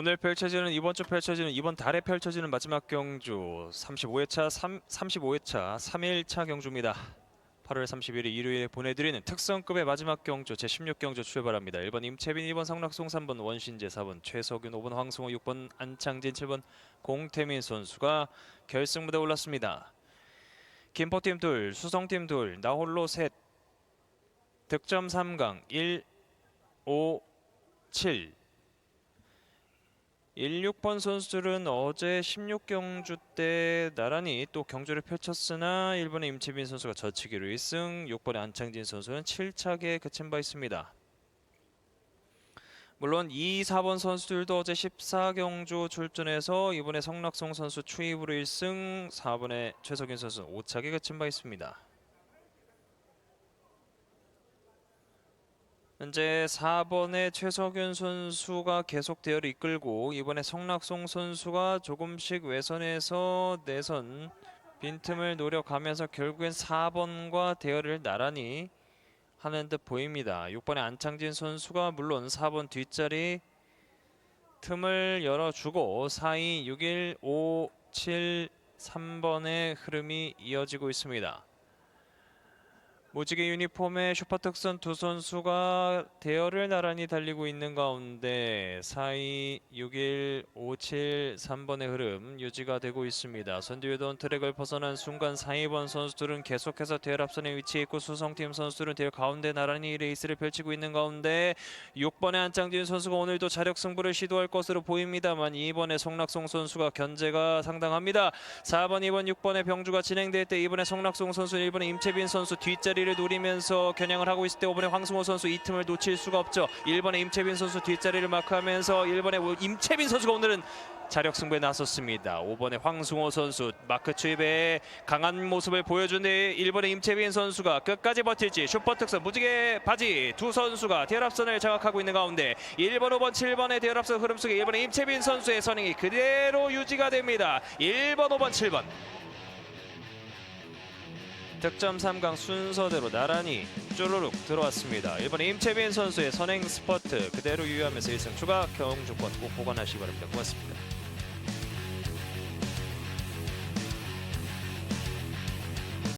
오늘 펼쳐지는 이번 주 펼쳐지는 이번 달에 펼쳐지는 마지막 경주 35회차 3 35회차 3일차 경주입니다. 8월 31일 일요일에 보내드리는 특성급의 마지막 경주 제16경주 출발합니다. 1번 임채빈, 2번 성락송, 3번 원신재, 4번 최석윤, 5번 황승호, 6번 안창진, 7번 공태민 선수가 결승 무대 올랐습니다. 김포팀 둘, 수성팀 둘, 나홀로 셋, 득점 3강 1, 5, 7 16번 선수들은 어제 16경주 때 나란히 또 경주를 펼쳤으나 1번의 임채빈 선수가 저치기로 1승, 6번의 안창진 선수는 7차게 그친 바 있습니다. 물론 2, 4번 선수들도 어제 14경주 출전해서 이번에 성락송 선수 추입으로 1승, 4번의 최석윤 선수 5차게 그친 바 있습니다. 현재 4번의 최석윤 선수가 계속 대열을 이끌고 이번에 성락송 선수가 조금씩 외선에서 내선 빈틈을 노려가면서 결국엔 4번과 대열을 나란히 하는 듯 보입니다. 6번의 안창진 선수가 물론 4번 뒷자리 틈을 열어주고 4, 2, 6, 1, 5, 7, 3번의 흐름이 이어지고 있습니다. 무지개 유니폼의 슈퍼 특선 두 선수가 대열을 나란히 달리고 있는 가운데 4-2, 6-1, 5-7, 3번의 흐름 유지가 되고 있습니다. 선두유던 트랙을 벗어난 순간 4-2번 선수들은 계속해서 대열 앞선에 위치해 있고 수성팀 선수들은 대열 가운데 나란히 레이스를 펼치고 있는 가운데 6번의 안창진 선수가 오늘도 자력 승부를 시도할 것으로 보입니다만 2번의 송락송 선수가 견제가 상당합니다. 4번, 2번, 6번의 병주가 진행될 때 이번에 송락송 선수, 1번의 임채빈 선수 뒷자리 를 노리면서 겨냥을 하고 있을 때 5번의 황승호 선수 이 틈을 놓칠 수가 없죠. 1번의 임채빈 선수 뒷자리를 마크하면서 1번의 임채빈 선수가 오늘은 자력 승부에 나섰습니다. 5번의 황승호 선수 마크 추입에 강한 모습을 보여준 뒤 1번의 임채빈 선수가 끝까지 버틸지 슈퍼 특선 무지개 바지 두 선수가 대열합선을 장악하고 있는 가운데 1번, 5번, 7번의 대열합선 흐름 속에 1번의 임채빈 선수의 선행이 그대로 유지가 됩니다. 1번, 5번, 7번 득점 3강 순서대로 나란히 쪼르륵 들어왔습니다. 1번의 임채빈 선수의 선행 스퍼트 그대로 유효하면서 1승 추가 경주권 꼭 보관하시기 바랍니다. 고맙습니다.